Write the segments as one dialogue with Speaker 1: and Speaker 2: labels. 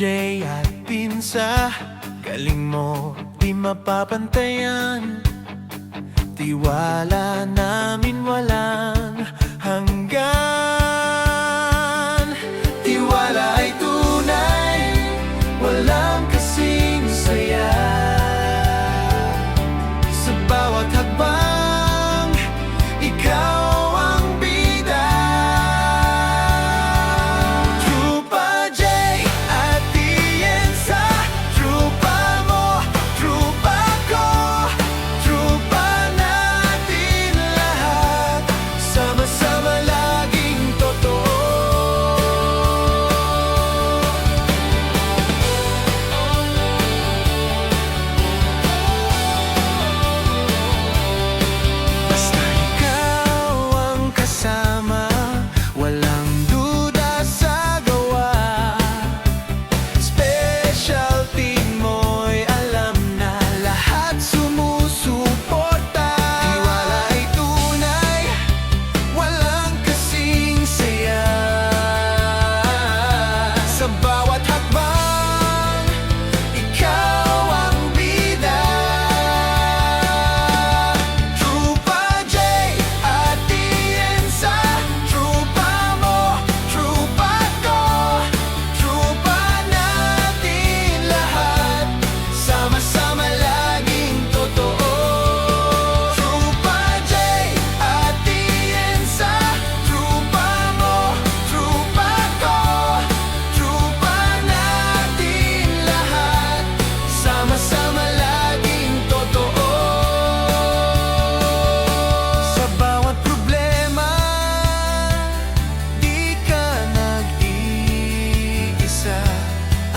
Speaker 1: DJ at pinsa Galing mo di mapapantayan. Tiwala namin walang hanggan. Tiwala ay tunay Walang kasing saya. Sa bawat hagba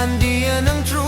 Speaker 1: 满地也能住。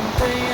Speaker 1: haven't